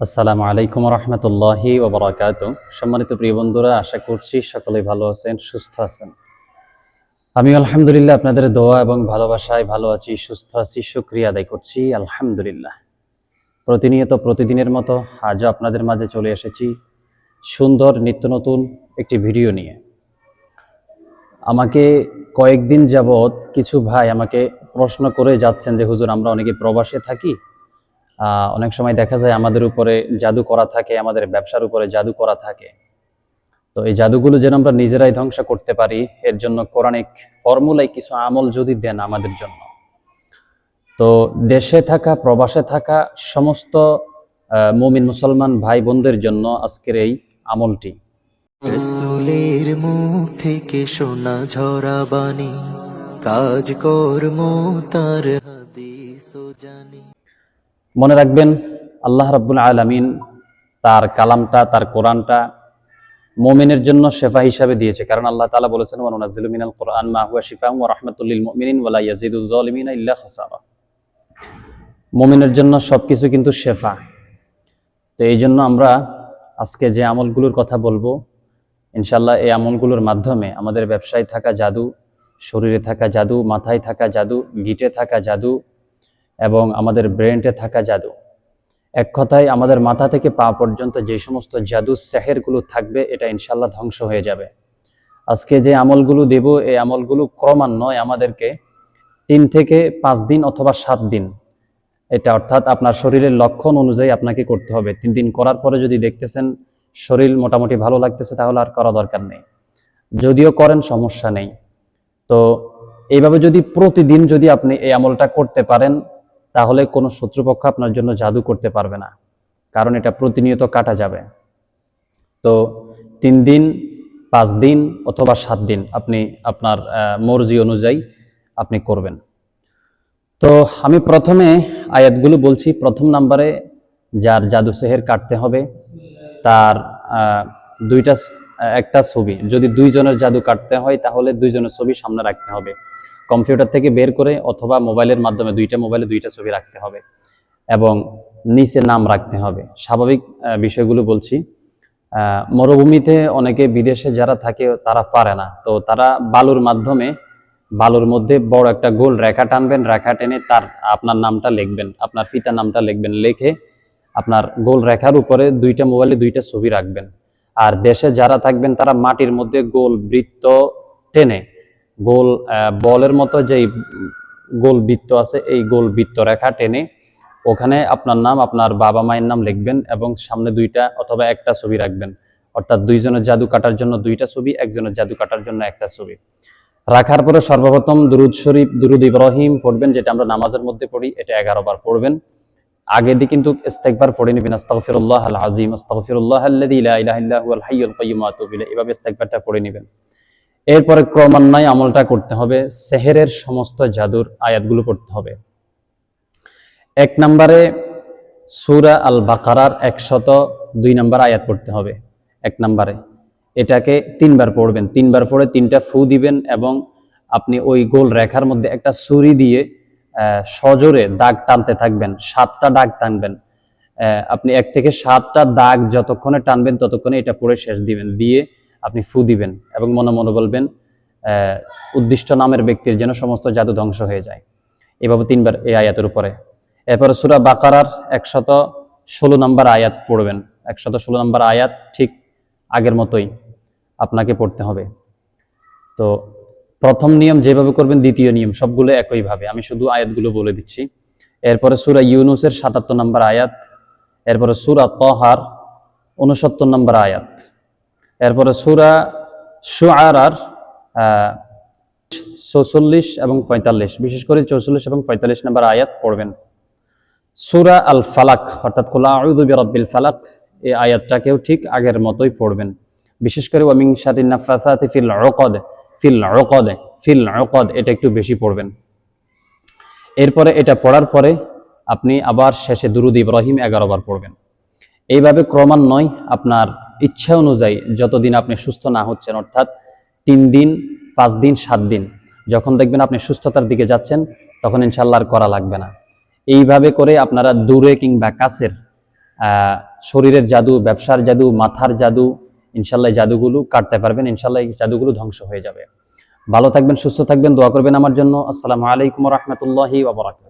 আসসালামু আলাইকুম রহমতুল্লাহি ওবরাকাত। সম্মানিত প্রিয় বন্ধুরা, আশা করছি সকলেই ভালো আছেন, সুস্থ আছেন। আমি আলহামদুলিল্লাহ আপনাদের দোয়া এবং ভালোবাসায় ভালো আছি, সুস্থ আছি সুক্রিয়া আদায় করছি, আলহামদুলিল্লাহ। প্রতিনিয়ত প্রতিদিনের মতো আজও আপনাদের মাঝে চলে এসেছি সুন্দর নিত্য নতুন একটি ভিডিও নিয়ে। আমাকে কয়েকদিন যাবৎ কিছু ভাই আমাকে প্রশ্ন করে যাচ্ছেন যে, হুজুর, আমরা অনেকে প্রবাসে থাকি অনেক সময় দেখা যায় আমাদের উপরে জাদু করা থাকে, আমাদের ব্যবসার উপরে জাদু করা থাকে। তো এই জাদুগুলো যেন আমরা নিজেরাই ধ্বংস করতে পারি, এর জন্য কোরআনিক ফর্মুলায় কিছু আমল যদি দেন আমাদের জন্য। তো দেশে থাকা, প্রবাসে থাকা সমস্ত মুমিন মুসলমান ভাই বোনদের জন্য আজকের এই আমলটি। রসুলের মুখ থেকে শোনা ঝরা বাণী কাজ কর্ম তার হাদিস জানি। মনে রাখবেন, আল্লাহ রাব্বুল আলামিন তার কালামটা, তার কোরআনটা মুমিনের জন্য শেফা হিসাবে দিয়েছে। কারণ আল্লাহ তালা বলেছেন ওয়া নুনাজ্জিলু মিনাল কোরআন মা শিফা ওয়া রাহমাতুল লিল মুমিনিন ওয়া লা ইয়াজিদুজ জালিমিনা ইল্লা খাসারা। মুমিনের জন্য সবকিছু কিন্তু শেফা। তো এই জন্য আমরা আজকে যে আমলগুলোর কথা বলব ইনশাল্লাহ এই আমলগুলোর মাধ্যমে আমাদের ব্যবসায় থাকা জাদু, শরীরে থাকা জাদু, মাথায় থাকা জাদু, গিটে থাকা জাদু এবং আমাদের ব্রেনটে থাকা জাদু। এক কথায়, আমাদের মাথা থেকে পা পর্যন্ত যে সমস্ত জাদু সেহেরগুলো থাকবে, এটা ইনশাল্লাহ ধ্বংস হয়ে যাবে। আজকে যে আমলগুলো দেব, এই আমলগুলো ক্রমান্বয়ে আমাদেরকে তিন থেকে পাঁচ দিন অথবা সাত দিন, এটা অর্থাৎ আপনার শরীরের লক্ষণ অনুযায়ী আপনাকে করতে হবে। তিন দিন করার পরে যদি দেখতেছেন শরীর মোটামুটি ভালো লাগতেছে, তাহলে আর করা দরকার নেই। যদিও করেন, সমস্যা নেই। তো এইভাবে যদি প্রতিদিন যদি আপনি এই আমলটা করতে পারেন তাহলে কোনো শত্রুপক্ষ আপনার জন্য জাদু করতে পারবে না। কারণ এটা প্রতিনিয়ত কাটা যাবে। তো তিন দিন, পাঁচ দিন অথবা সাত দিন আপনি আপনার মর্জি অনুযায়ী আপনি করবেন। তো আমি প্রথমে আয়াতগুলো বলছি। প্রথম নাম্বারে যার জাদু সেহের কাটতে হবে, তার দুইটা একটা ছবি। যদি দুইজনের জাদু কাটতে হয়, তাহলে দুইজনের ছবি সামনে রাখতে হবে। কম্পিউটার থেকে বের করে অথবা মোবাইলের মাধ্যমে দুইটা মোবাইলে দুইটা ছবি রাখতে হবে এবং নিচে নাম রাখতে হবে। স্বাভাবিক বিষয়গুলো বলছি। মরুভূমিতে অনেকে বিদেশে যারা থাকে তারা পারে না। তো তারা বালুর মাধ্যমে, বালুর মধ্যে বড় একটা গোল রেখা টানবেন, রেখা টেনে তার, আপনার নামটা লিখবেন, আপনার পিতার নামটা লিখবেন, লিখে আপনার গোল রেখার উপরে দুইটা মোবাইলে দুইটা ছবি রাখবেন। আর দেশে যারা থাকবেন তারা মাটির মধ্যে গোল বৃত্ত টেনে গোল বলের মতো যেই গোল বৃত্ত আছে, এই গোল বৃত্ত রেখা টেনে ওখানে আপনার নাম, আপনার বাবা মায়ের নাম লিখবেন এবং সামনে দুইটা অথবা একটা ছবি রাখবেন। অর্থাৎ দুইজনের জাদু কাটার জন্য দুইটা ছবি, একজনের জাদু কাটার জন্য একটা ছবি। রাখার পরে সর্বপ্রথম দুরুদ শরীফ, দুরুদ ইব্রাহিম পড়বেন, যেটা আমরা নামাজের মধ্যে পড়ি, এটা এগারো বার পড়বেন। আগে দিয়ে কিন্তু ইস্তেগফার পড়ে নেবেন, আস্তাগফিরুল্লাহ আল আজিম আস্তাগফিরুল্লাহ আল্লাযী লা ইলাহা ইল্লা হুয়াল হাইয়ুল কাইয়্যুম, আতুবু এভাবে ইস্তেগফারটা পড়ে নেবেন। এরপরে ক্রমান্বয়ে আমলটা করতে হবে। সেহেরের সমস্ত জাদুর আয়াতগুলো পড়তে হবে। এক নম্বরে সূরা আল বাকারার একশত দুই নম্বর আয়াত পড়তে হবে। এক নম্বরে এটাকে তিনবার পড়বেন। তিনবার পড়ে তিনটা ফু দিবেন এবং আপনি ওই গোল রেখার মধ্যে একটা ছুরি দিয়ে সজোরে দাগ টানতে থাকবেন। সাতটা দাগ টানবেন। আপনি এক থেকে সাতটা দাগ যতক্ষণে টানবেন ততক্ষণে এটা পড়ে শেষ দিবেন। দিয়ে আপনি ফু দিবেন এবং মনে মনে বলবেন উদ্দিষ্ট নামের ব্যক্তির যেন সমস্ত জাদু ধ্বংস হয়ে যায়। এভাবে তিনবার এই আয়াতের উপরে। এরপরে সুরা বাকারার একশত ষোলো নম্বর আয়াত পড়বেন। একশত ষোলো নম্বর আয়াত ঠিক আগের মতোই আপনাকে পড়তে হবে। তো প্রথম নিয়ম যেভাবে করবেন, দ্বিতীয় নিয়ম সবগুলো একইভাবে আমি শুধু আয়াতগুলো বলে দিচ্ছি। এরপরে সুরা ইউনুসের সাতাত্তর নম্বর আয়াত, এরপরে সুরা তহার উনসত্তর নম্বর আয়াত। এরপরে সুরা সুআরার চৌচল্লিশ এবং পঁয়তাল্লিশ। বিশেষ করে চৌচল্লিশ এবং পঁয়তাল্লিশ নম্বর আয়াত পড়বেন। সুরা আল ফালাক অর্থাৎ খোলা আউযু বিরাব্বিল ফালাক, এই আয়াতটাকেও ঠিক আগের মতোই পড়বেন। বিশেষ করে ওয়ামিং শারিন নাফাসাতি ফিল উকদ ফিল উকদ ফিল উকদ, এটা একটু বেশি পড়বেন। এরপরে এটা পড়ার পরে আপনি আবার শেষে দুরুদ ইব্রাহিম এগারো বার পড়বেন। এইভাবে ক্রমান্বয় আপনার ইচ্ছা অনুযায়ী যতদিন আপনি সুস্থ না হচ্ছেন, অর্থাৎ তিন দিন, পাঁচ দিন, সাত দিন, যখন দেখবেন আপনি সুস্থতার দিকে যাচ্ছেন, তখন ইনশাল্লাহ আর করা লাগবে না। এইভাবে করে আপনারা দূরে কিংবা কাছের শরীরের জাদু, ব্যবসার জাদু, মাথার জাদু ইনশাল্লাহ জাদুগুলো কাটতে পারবেন ইনশাল্লাহ এই জাদুগুলো ধ্বংস হয়ে যাবে। ভালো থাকবেন, সুস্থ থাকবেন, দোয়া করবেন আমার জন্য। আসসালামু আলাইকুম রহমতুল্লাহি ওবরাকাত